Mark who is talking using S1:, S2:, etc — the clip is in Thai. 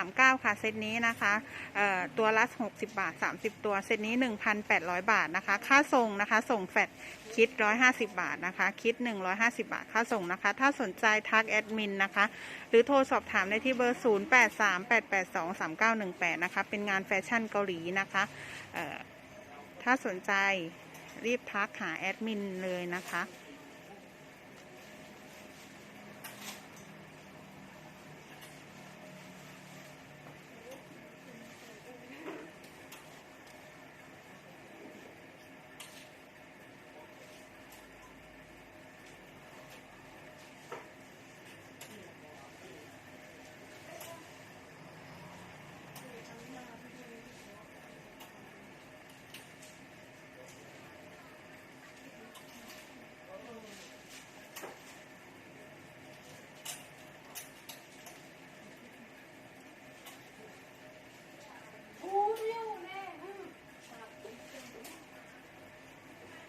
S1: 39 ค่ะ เซตนี้นะคะตัวละ 60 บาท 30 ตัว เซตนี้ 1,800 บาทนะคะ ค่าส่งนะคะ ส่งแฟดคิด 150 บาทนะคะ คิด 150 บาท ค่าส่งนะคะ ถ้าสนใจทักแอดมินนะคะ หรือโทรสอบถามได้ที่เบอร์ 0838823918 นะคะ เป็นงานแฟชั่นเกาหลีนะคะถ้าสนใจรีบทักหาแอดมินเลยนะคะ